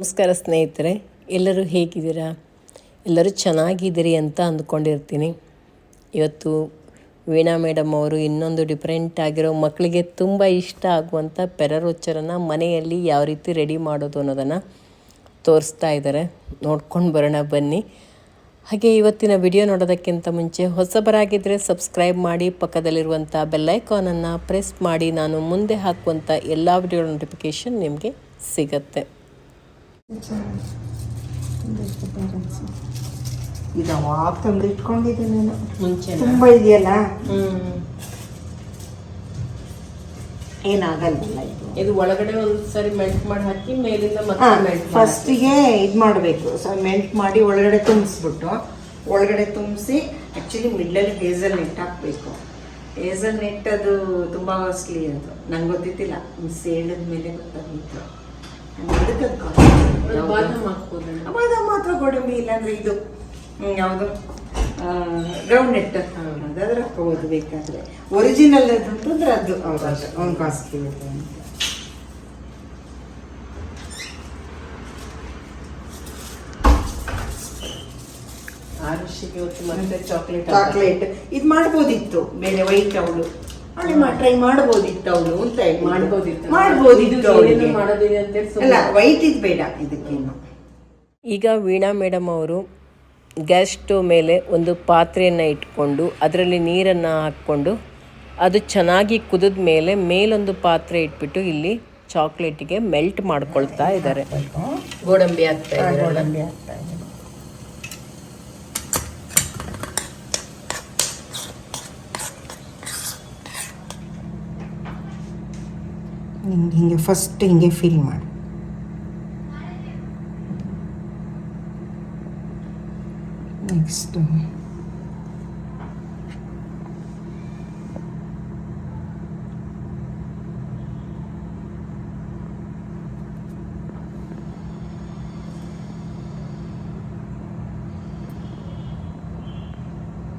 ನಮಸ್ಕಾರ ಸ್ನೇಹಿತರೆ, ಎಲ್ಲರೂ ಹೇಗಿದ್ದೀರಾ? ಎಲ್ಲರೂ ಚೆನ್ನಾಗಿದ್ದೀರಿ ಅಂತ ಅಂದ್ಕೊಂಡಿರ್ತೀನಿ. ಇವತ್ತು ವೀಣಾ ಮೇಡಮ್ ಅವರು ಇನ್ನೊಂದು ಡಿಫ್ರೆಂಟ್ ಆಗಿರೋ ಮಕ್ಕಳಿಗೆ ತುಂಬ ಇಷ್ಟ ಆಗುವಂಥ ಪೆರರೋಚರನ್ನು ಮನೆಯಲ್ಲಿ ಯಾವ ರೀತಿ ರೆಡಿ ಮಾಡೋದು ಅನ್ನೋದನ್ನು ತೋರಿಸ್ತಾ ಇದ್ದಾರೆ. ನೋಡ್ಕೊಂಡು ಬರೋಣ ಬನ್ನಿ. ಹಾಗೆ ಇವತ್ತಿನ ವಿಡಿಯೋ ನೋಡೋದಕ್ಕಿಂತ ಮುಂಚೆ ಹೊಸಬರಾಗಿದ್ದರೆ ಸಬ್ಸ್ಕ್ರೈಬ್ ಮಾಡಿ ಪಕ್ಕದಲ್ಲಿರುವಂಥ ಬೆಲ್ಲೈಕಾನನ್ನು ಪ್ರೆಸ್ ಮಾಡಿ, ನಾನು ಮುಂದೆ ಹಾಕುವಂಥ ಎಲ್ಲ ವಿಡಿಯೋ ನೋಟಿಫಿಕೇಷನ್ ನಿಮಗೆ ಸಿಗತ್ತೆ. ಇದು ಅವಾಗ ತಂದು ಇಟ್ಕೊಂಡಿದ್ದೆ ನಾನು. ಮುಂಚೆ ತುಂಬ ಇದೆಯಲ್ಲ? ಏನಾಗಲ್ಲ ಇದು. ಇದು ಒಳಗಡೆ ಒಂದ್ಸರಿ ಮೆಲ್ಟ್ ಮಾಡಿ ಹಾಕಿ ಮೇಲಿಂದ ಮತ್ತೆ ಫಸ್ಟಿಗೆ ಇದು ಮಾಡಬೇಕು. ಸೊ ಮೆಲ್ಟ್ ಮಾಡಿ ಒಳಗಡೆ ತುಂಬಿಸ್ಬಿಟ್ಟು ಒಳಗಡೆ ತುಂಬಿಸಿ ಆ್ಯಕ್ಚುಲಿ ಮಿಡ್ಲಲ್ಲಿ ಹೇಸಲ್ ನೆಟ್ ಹಾಕಬೇಕು. ಹೇಸಲ್ ನೆಟ್ ಅದು ತುಂಬ ಕಾಸ್ಟ್ಲಿ ಅದು. ನಂಗೆ ಗೊತ್ತಿತ್ತಿಲ್ಲ ಸೇಣದ ಮೇಲೆ ಗೊತ್ತಾಗಿತ್ತು ಅದಕ್ಕೆ ಅದು. ಬಾದಾಮ್ ಹಾಕ್ಬೋದು ಬಾದಾಮ್ ಮಾತ್ರ ಗೋಡಂಬಿ ಇಲ್ಲಾಂದ್ರೆ ಇದು ಯಾವುದು ಗ್ರೌಂಡ್ ನೆಟ್ ಅದಾದ್ರೆ ಹಾಕೋಬೋದು ಬೇಕಾದ್ರೆ ಒರಿಜಿನಲ್ ಅಂತಂದ್ರೆ ಅದು ಒಂದು ಕಾಸ್ಟ್ಲಿ ಇರುತ್ತೆ ಅಂತ. ಆರುಷಿಗೆ ಇವತ್ತು ಮತ್ತೆ ಚಾಕ್ಲೇಟ್ ಚಾಕ್ಲೇಟ್ ಇದು ಮಾಡ್ಬೋದಿತ್ತು ಬೇರೆ ವೈಟ್ ಅವಳು ಅವಳು ಟ್ರೈ ಮಾಡ್ಬೋದಿತ್ತು ಅವಳು ಅಂತ ಹೇಳಿ. ಮಾಡ್ಬೋದಿತ್ತು. ಮಾಡ್ಬೋದಿತ್ತು ಇದು ಅವಳಿಗೆ. ಮಾಡೋದಿದೆ ಅಂತೇಳಿ ಅಲ್ಲ ವೈಟ್ ಇದು ಬೇಡ ಇದಕ್ಕೇನು ಈಗ ವೀಣಾ ಮೇಡಮ್ ಅವರು ಗ್ಯಾಸ್ ಸ್ಟವ್ ಮೇಲೆ ಒಂದು ಪಾತ್ರೆಯನ್ನು ಇಟ್ಕೊಂಡು ಅದರಲ್ಲಿ ನೀರನ್ನು ಹಾಕ್ಕೊಂಡು ಅದು ಚೆನ್ನಾಗಿ ಕುದಿದ ಮೇಲೆ ಮೇಲೊಂದು ಪಾತ್ರೆ ಇಟ್ಬಿಟ್ಟು ಇಲ್ಲಿ ಚಾಕ್ಲೇಟಿಗೆ ಮೆಲ್ಟ್ ಮಾಡ್ಕೊಳ್ತಾ ಇದ್ದಾರೆ. ಗೋಡಂಬಿ ಹಾಕ್ತಾ ಗೋಡಂಬಿ ಹಾಕ್ತಾ ಹಿಂಗೆ ಹಿಂಗೆ ಫಸ್ಟ್ ಹಿಂಗೆ ಫಿಲ್ ಮಾಡಿ ನೆಕ್ಸ್ಟ್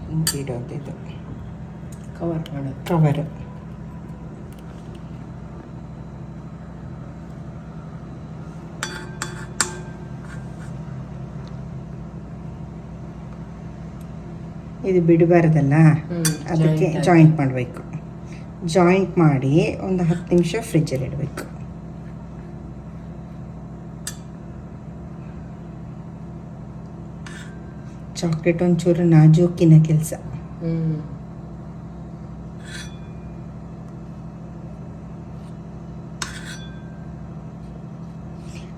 ಹಿಂಗೆ ಇಡೋದಿದು ಕವರ್ ಇದು ಬಿಡಬಾರ್ದಲ್ಲ? ಅದಕ್ಕೆ ಜಾಯಿಂಟ್ ಮಾಡಬೇಕು. ಜಾಯಿಂಟ್ ಮಾಡಿ ಒಂದು ಹತ್ತು ನಿಮಿಷ ಫ್ರಿಜ್ಜಲ್ಲಿ ಇಡಬೇಕು. ಚಾಕ್ಲೇಟ್ ಒಂಚೂರು ನಾಜೂಕಿನ ಕೆಲಸ.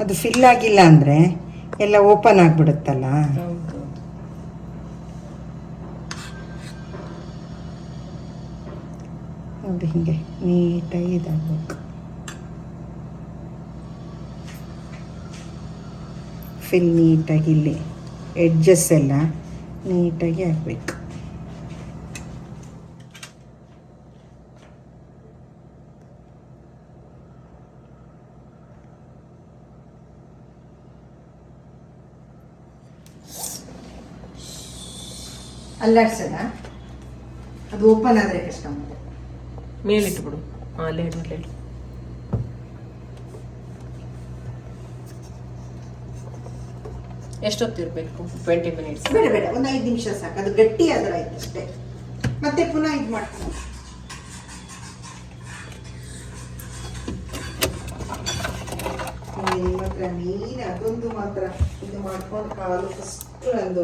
ಅದು ಫಿಲ್ ಆಗಿಲ್ಲ ಅಂದರೆ ಎಲ್ಲ ಓಪನ್ ಆಗಿಬಿಡುತ್ತಲ್ಲ? ಹೀಗೆ ನೀಟಾಗಿ ಇದಾಗಬೇಕು ಫಿಲ್ ನೀಟಾಗಿ ಇಲ್ಲಿ. ಎಡ್ಜಸ್ ಎಲ್ಲ ನೀಟಾಗಿ ಆಗಬೇಕು ಅಲ್ಲಾಡ್ಸಲ್ಲ ಅದು ಓಪನ್ ಆದರೆ ಕಷ್ಟ ಮತ್ತೆ ಮೇಲಿಟ್ಬಿಡು. ಹಾಂ ಲೇಡು ಲೇಡು ಎಷ್ಟೊತ್ತಿರಬೇಕು? ಟ್ವೆಂಟಿ ಮಿನಿಟ್ಸ್ ಬೇಡ ಬೇಡ, ಒಂದು ಐದು ನಿಮಿಷ ಸಾಕು. ಅದು ಗಟ್ಟಿ ಆದ್ರೆ ಆಯ್ತು ಅಷ್ಟೇ. ಮತ್ತೆ ಪುನಃ ಇದು ಮಾಡ್ತೀನಿ. ನಿಮ್ಮ ಹತ್ರ ನೀನು ಅದೊಂದು ಮಾತ್ರ ಇದು ಮಾಡ್ಕೊಂಡು ಕಾಲು ಫಸ್ಟ್ ನಂದು.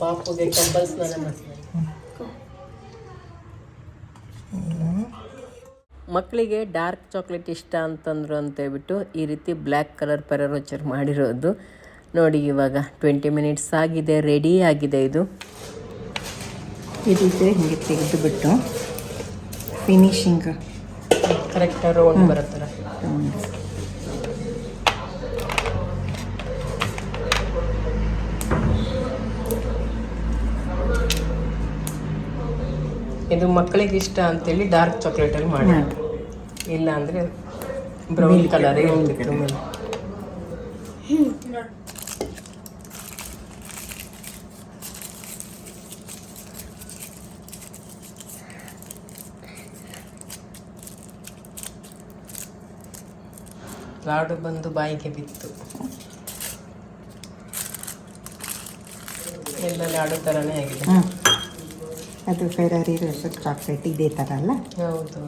ಪಾಪುಗೆ ಕಬ್ಬಲ್ ಸ್ನಾನ ಮಕ್ಕಳಿಗೆ ಡಾರ್ಕ್ ಚಾಕ್ಲೇಟ್ ಇಷ್ಟ ಅಂತಂದ್ರು ಅಂತ ಹೇಳ್ಬಿಟ್ಟು ಈ ರೀತಿ ಬ್ಲ್ಯಾಕ್ ಕಲರ್ ಪೆರರೋಚರ್ ಮಾಡಿರೋದು. ನೋಡಿ ಇವಾಗ ಟ್ವೆಂಟಿ ಮಿನಿಟ್ಸ್ ಆಗಿದೆ ರೆಡಿ ಆಗಿದೆ ಇದು. ಇದಿದ್ರೆ ಹಿಂಗೆ ತೆಗೆದುಬಿಟ್ಟು ಫಿನಿಶಿಂಗ್. ಕರೆಕ್ಟ್ ರೌಂಡ್ ಬರುತ್ತಲ್ಲ. ಇದು ಮಕ್ಕಳಿಗೆ ಇಷ್ಟ ಅಂತೇಳಿ ಡಾರ್ಕ್ ಚಾಕ್ಲೇಟಲ್ಲಿ ಮಾಡಿ ಇಲ್ಲ ಅಂದರೆ ಬ್ರೌನ್ ಕಲರೇ brown ಇರ್ತಿತ್ತು. ಮೇಲೆ ಲಾಡು ಬಂದು ಬಾಯಿಗೆ ಬಿತ್ತು. ಎಲ್ಲ ಲಾಡು ಥರನೇ ಆಗಿದೆ. ಅದು ಫೆರಾರಿ ರೋಸಸ್ ಚಾಕ್ಲೇಟ್ ಇದೇ ಥರ ಅಲ್ಲ? ಹೌದು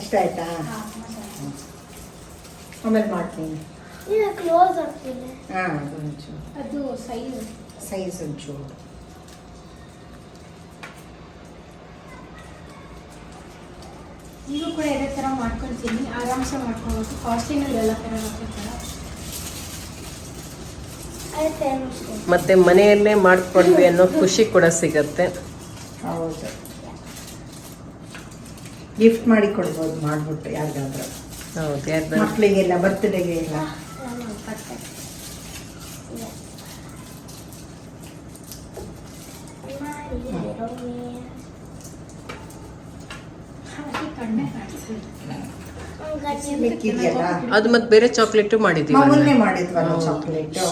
ಇಷ್ಟ ಆಯ್ತಾ? ಆಮೇಲೆ ಮಾಡ್ತೀನಿ. ಕ್ಲೋಸ್ ಆಗ್ತಿಲ್ಲ ಹಾಂ ಒಂಚೂರು ಅದು ಸೈಜ್ ಸೈಜ್ ಒಂಚೂರು. ನೀವು ಕೂಡ ಇದೇ ಥರ ಮಾಡ್ಕೊಳ್ತೀನಿ ಆರಾಮ್ಸೆ ಮಾಡ್ಕೊಬೋದು ಕಾಸ್ಟಿನಲ್ಲಿ ಎಲ್ಲ ಥರ ಮಾಡ್ಕೊಳ್ತಾರೆ ಮತ್ತೆ ಮನೆಯಲ್ಲೇ ಮಾಡ್ಕೊಂಡ್ವಿ ಅನ್ನೋ ಖುಷಿ ಕೂಡ ಸಿಗತ್ತೆ. ಹೌದು. ಗಿಫ್ಟ್ ಮಾಡಿ ಕೊಡ್ಬೋದು ಮಾಡ್ಬಿಟ್ಟು ಯಾರಿಗಾದ್ರೂ. ಹೌದು ಯಾರ್ದಾರು ಮಕ್ಕಳಿಗೆಲ್ಲ ಬರ್ತ್ಡೇಗೆ ಎಲ್ಲ ಮಿಕ್ಕಿದೆಯಲ್ಲ ಅದು ಮತ್ತೆ ಬೇರೆ ಚಾಕ್ಲೇಟು ಮಾಡಿದೀವಿ ಮಾಮೂಲೇ ಮಾಡಿದ್ವಲ್ಲ ಚಾಕ್ಲೇಟು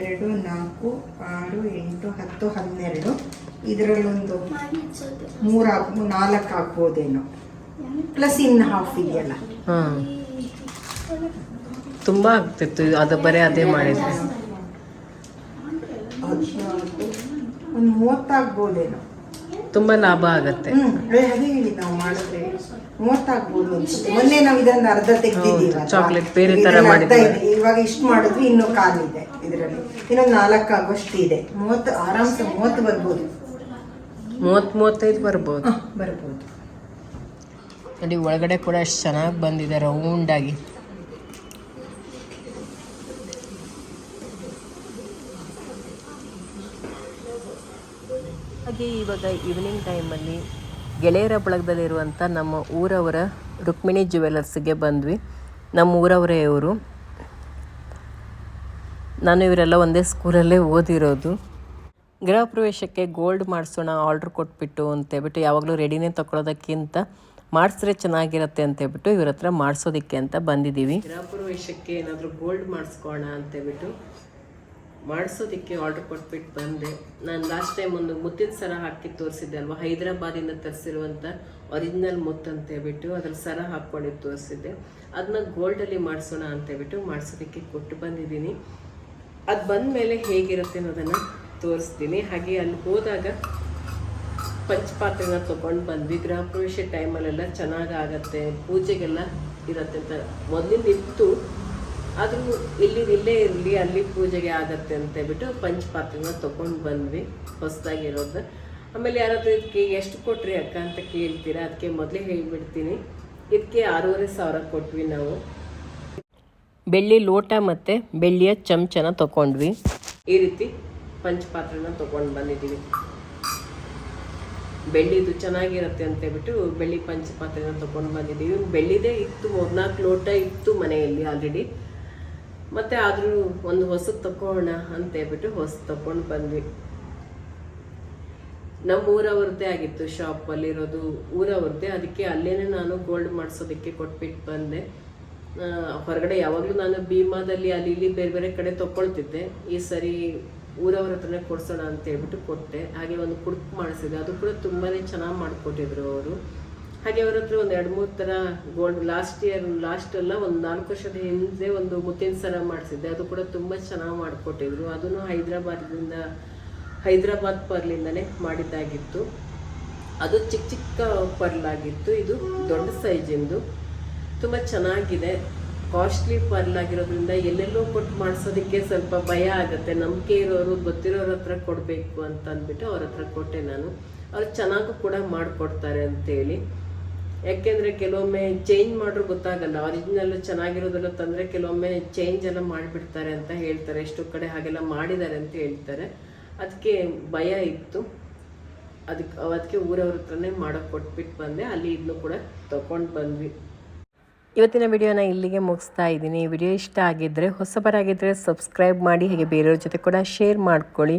ಎರಡು ನಾಲ್ಕು ಆರು ಎಂಟು ಹತ್ತು ಹನ್ನೆರಡು. ಇದರಲ್ಲೊಂದು ಮೂರು ಹಾಕ್ ನಾಲ್ಕು ಹಾಕ್ಬೋದೇನೋ. ಪ್ಲಸ್ ಇನ್ನು ಹಾಫ್ ಇದೆಯಲ್ಲ. ಹಾಂ ತುಂಬಾ ಆಗ್ತಿತ್ತು ಅದು ಬರೀ ಅದೇ ಮಾಡಿದ್ವಿ. ಹದಿನಾಲ್ಕು ಒಂದು ಮೂವತ್ತಾಗ್ಬೋದೇನೋ ತುಂಬಾ ಲಾಭ ಆಗತ್ತೆ. ಅದೇ ಹೇಳಿ ನಾವು ಮಾಡಿದ್ರೆ ಮೂವತ್ತಾಗ್ಬೋದು ಮೊನ್ನೆ ನಾವು ಇದನ್ನ ಅರ್ಧ ತೆಗ್ದಿದ್ದೀವಿ ಹೌದು, ಬೇರೆ ತರ ಮಾಡಿದ್ವಿ. ಇವಾಗ ಇಷ್ಟು ಮಾಡಿದ್ವಿ ಇನ್ನೂ ಕಾಲಿದೆ ಇದರಲ್ಲಿ. ಇನ್ನೊಂದು ನಾಲ್ಕು ಆಗೋಷ್ಟು ಇದೆ. ಮೂವತ್ತು ಆರಾಮ್ಸೆ ಮೂವತ್ತು ಬರ್ಬೋದು. ಮೂವತ್ತು ಮೂವತ್ತೈದು ಬರ್ಬೋದು. ಬರ್ಬೋದು. ನೋಡಿ ಒಳಗಡೆ ಕೂಡ ಅಷ್ಟು ಚೆನ್ನಾಗಿ ಬಂದಿದೆ ರೌಂಡಾಗಿ ಹಾಗೆ ಇವಾಗ ಈವ್ನಿಂಗ್ ಟೈಮಲ್ಲಿ ಗೆಳೆಯರ ಬಳಗದಲ್ಲಿರುವಂಥ ನಮ್ಮ ಊರವರ ರುಕ್ಮಿಣಿ ಜ್ಯುವೆಲರ್ಸ್ಗೆ ಬಂದ್ವಿ. ನಮ್ಮ ಊರವರೇ ಇವರು. ನಾನು ಇವರೆಲ್ಲ ಒಂದೇ ಸ್ಕೂಲಲ್ಲೇ ಓದಿರೋದು. ಗೃಹ ಪ್ರವೇಶಕ್ಕೆ ಗೋಲ್ಡ್ ಮಾಡಿಸೋಣ ಆರ್ಡ್ರ್ ಕೊಟ್ಬಿಟ್ಟು ಅಂತೇಳ್ಬಿಟ್ಟು ಯಾವಾಗಲೂ ರೆಡಿನೇ ತಗೊಳ್ಳೋದಕ್ಕಿಂತ ಮಾಡಿಸಿದ್ರೆ ಚೆನ್ನಾಗಿರತ್ತೆ ಅಂತೇಳ್ಬಿಟ್ಟು ಇವ್ರ ಹತ್ರ ಮಾಡಿಸೋದಕ್ಕೆ ಅಂತ ಬಂದಿದ್ದೀವಿ. ಗೃಹ ಪ್ರವೇಶಕ್ಕೆ ಏನಾದರೂ ಗೋಲ್ಡ್ ಮಾಡಿಸ್ಕೋಣ ಅಂತೇಳ್ಬಿಟ್ಟು ಮಾಡಿಸೋದಕ್ಕೆ ಆರ್ಡರ್ ಕೊಟ್ಬಿಟ್ಟು ಬಂದೆ. ನಾನು ಲಾಸ್ಟ್ ಟೈಮ್ ಒಂದು ಮುತ್ತಿನ ಸರ ಹಾಕಿ ತೋರಿಸಿದ್ದೆ ಅಲ್ವಾ? ಹೈದರಾಬಾದಿಂದ ತರಿಸಿರುವಂಥ ಒರಿಜಿನಲ್ ಮುತ್ತು ಅಂತೇಳ್ಬಿಟ್ಟು ಅದ್ರ ಸರ ಹಾಕ್ಕೊಂಡು ತೋರಿಸಿದ್ದೆ. ಅದನ್ನ ಗೋಲ್ಡಲ್ಲಿ ಮಾಡಿಸೋಣ ಅಂತೇಳ್ಬಿಟ್ಟು ಮಾಡಿಸೋದಕ್ಕೆ ಕೊಟ್ಟು ಬಂದಿದ್ದೀನಿ. ಅದು ಬಂದ ಮೇಲೆ ಹೇಗಿರುತ್ತೆ ಅನ್ನೋದನ್ನು ತೋರಿಸ್ತೀನಿ. ಹಾಗೆ ಅಲ್ಲಿ ಹೋದಾಗ ಪಂಚಪಾತ್ರೆನ ತೊಗೊಂಡು ಬಂದ್ವಿ ಗೃಹ ಪ್ರವೇಶ ಟೈಮಲ್ಲೆಲ್ಲ ಚೆನ್ನಾಗಾಗತ್ತೆ ಪೂಜೆಗೆಲ್ಲ ಇರತ್ತೆ ಅಂತ. ಮೊದಲಿಂದ ಇತ್ತು. ಆದರೂ ಇಲ್ಲಿ ಇಲ್ಲೇ ಇರಲಿ, ಅಲ್ಲಿ ಪೂಜೆಗೆ ಆಗತ್ತೆ ಅಂತ ಹೇಳ್ಬಿಟ್ಟು ಪಂಚಪಾತ್ರೆನ ತೊಗೊಂಡು ಬಂದ್ವಿ ಹೊಸದಾಗಿರೋದು ಆಮೇಲೆ ಯಾರಾದರೂ ಇದಕ್ಕೆ ಎಷ್ಟು ಕೊಟ್ರಿ ಅಕ್ಕ ಅಂತ ಕೇಳ್ತೀರಾ? ಅದಕ್ಕೆ ಮೊದಲೇ ಹೇಳ್ಬಿಡ್ತೀನಿ. ಇದಕ್ಕೆ ಆರೂವರೆ ಸಾವಿರ ಕೊಟ್ವಿ ನಾವು. ಬೆಳ್ಳಿ ಲೋಟ ಮತ್ತು ಬೆಳ್ಳಿಯ ಚಮಚನ ತಗೊಂಡ್ವಿ. ಈ ರೀತಿ ಪಂಚಪಾತ್ರೆನ ತಗೊಂಡು ಬಂದಿದ್ದೀವಿ ಬೆಳ್ಳಿದು ಚೆನ್ನಾಗಿರುತ್ತೆ ಅಂತ ಹೇಳ್ಬಿಟ್ಟು ಬೆಳ್ಳಿ ಪಂಚಪಾತ್ರೆನ ತಗೊಂಡು ಬಂದಿದ್ದೀವಿ ಬೆಳ್ಳಿದೇ ಇತ್ತು, ಮೂರ್ನಾಲ್ಕು ಲೋಟ ಇತ್ತು ಮನೆಯಲ್ಲಿ ಆಲ್ರೆಡಿ ಮತ್ತೆ ಆದರೂ ಒಂದು ಹೊಸದು ಅಂತ ಹೇಳ್ಬಿಟ್ಟು ಹೊಸ ತಗೊಂಡು ಬಂದ್ವಿ. ನಮ್ಮ ಊರವ್ರದ್ದೇ ಆಗಿತ್ತು ಶಾಪ್ ಅಲ್ಲಿರೋದು ಊರವ್ರದ್ದೇ, ಅದಕ್ಕೆ ಅಲ್ಲೇನೆ ನಾನು ಗೋಲ್ಡ್ ಮಾಡಿಸೋದಕ್ಕೆ ಕೊಟ್ಬಿಟ್ಟು ಬಂದೆ. ಹೊರಗಡೆ ಯಾವಾಗಲೂ ನಾನು ಭೀಮಾದಲ್ಲಿ, ಅಲ್ಲಿ ಇಲ್ಲಿ ಬೇರೆ ಬೇರೆ ಕಡೆ ತಕೊಳ್ತಿದ್ದೆ ಈ ಸರಿ ಊರವ್ರ ಹತ್ರನೇ ಕೊಡ್ಸೋಣ ಅಂತ ಹೇಳ್ಬಿಟ್ಟು ಕೊಟ್ಟೆ. ಹಾಗೆ ಒಂದು ಕುಡ್ಕ್ ಮಾಡಿಸಿದೆ ಅದು ಕೂಡ ತುಂಬಾ ಚೆನ್ನಾಗಿ ಮಾಡಿಕೊಟ್ಟಿದ್ರು ಅವರು. ಹಾಗೆ ಅವ್ರ ಹತ್ರ ಒಂದು ಎರಡು ಮೂರು ಥರ ಗೋಲ್ಡ್ ಲಾಸ್ಟ್ ಇಯರ್ ಲಾಸ್ಟ್ ಎಲ್ಲ ಒಂದು ನಾಲ್ಕು ವರ್ಷದ ಹಿಂದೆ ಒಂದು ಮುತ್ತಿನ ಸರ ಮಾಡಿಸಿದ್ದೆ. ಅದು ಕೂಡ ತುಂಬ ಚೆನ್ನಾಗಿ ಮಾಡಿಕೊಟ್ಟಿದ್ರು. ಅದನ್ನು ಹೈದ್ರಾಬಾದಿಂದ ಹೈದ್ರಾಬಾದ್ ಪರ್ಲಿಂದನೇ ಮಾಡಿದ್ದಾಗಿತ್ತು. ಅದು ಚಿಕ್ಕ ಚಿಕ್ಕ ಪರ್ಲ್ ಆಗಿತ್ತು ಇದು ದೊಡ್ಡ ಸೈಜಿಂದು ತುಂಬ ಚೆನ್ನಾಗಿದೆ. ಕಾಸ್ಟ್ಲಿ ಪರ್ಲ್ ಆಗಿರೋದ್ರಿಂದ ಎಲ್ಲೆಲ್ಲೋ ಕೊಟ್ಟು ಮಾಡಿಸೋದಕ್ಕೆ ಸ್ವಲ್ಪ ಭಯ ಆಗುತ್ತೆ. ನಂಬಿಕೆ ಇರೋರು, ಗೊತ್ತಿರೋರ ಹತ್ರ ಕೊಡಬೇಕು ಅಂತ ಅಂದ್ಬಿಟ್ಟು ಅವ್ರ ಹತ್ರ ಕೊಟ್ಟೆ ನಾನು. ಅವ್ರು ಚೆನ್ನಾಗೂ ಕೂಡ ಮಾಡಿಕೊಡ್ತಾರೆ ಅಂತೇಳಿ. ಯಾಕೆಂದರೆ ಕೆಲವೊಮ್ಮೆ ಚೇಂಜ್ ಮಾಡ್ರೂ ಗೊತ್ತಾಗಲ್ಲ. ಒರಿಜಿನಲ್ ಚೆನ್ನಾಗಿರೋದೆಲ್ಲ ತಂದರೆ ಕೆಲವೊಮ್ಮೆ ಚೇಂಜ್ ಎಲ್ಲ ಮಾಡಿಬಿಡ್ತಾರೆ ಅಂತ ಹೇಳ್ತಾರೆ. ಎಷ್ಟೋ ಕಡೆ ಹಾಗೆಲ್ಲ ಮಾಡಿದ್ದಾರೆ ಅಂತ ಹೇಳ್ತಾರೆ. ಅದಕ್ಕೆ ಭಯ ಇತ್ತು. ಅದಕ್ಕೆ ಅದಕ್ಕೆ ಊರವ್ರ ಹತ್ರನೇ ಮಾಡೋಕೆ ಕೊಟ್ಬಿಟ್ಟು ಬಂದೆ. ಅಲ್ಲಿ ಇದನ್ನು ಕೂಡ ತಗೊಂಡು ಬಂದ್ವಿ. ಇವತ್ತಿನ ವಿಡಿಯೋನ ಇಲ್ಲಿಗೆ ಮುಗಿಸ್ತಾ ಇದ್ದೀನಿ. ವಿಡಿಯೋ ಇಷ್ಟ ಆಗಿದ್ದರೆ ಹೊಸಬರಾಗಿದ್ದರೆ ಸಬ್ಸ್ಕ್ರೈಬ್ ಮಾಡಿ, ಹಾಗೆ ಬೇರೆಯವ್ರ ಜೊತೆ ಕೂಡ ಶೇರ್ ಮಾಡ್ಕೊಳ್ಳಿ.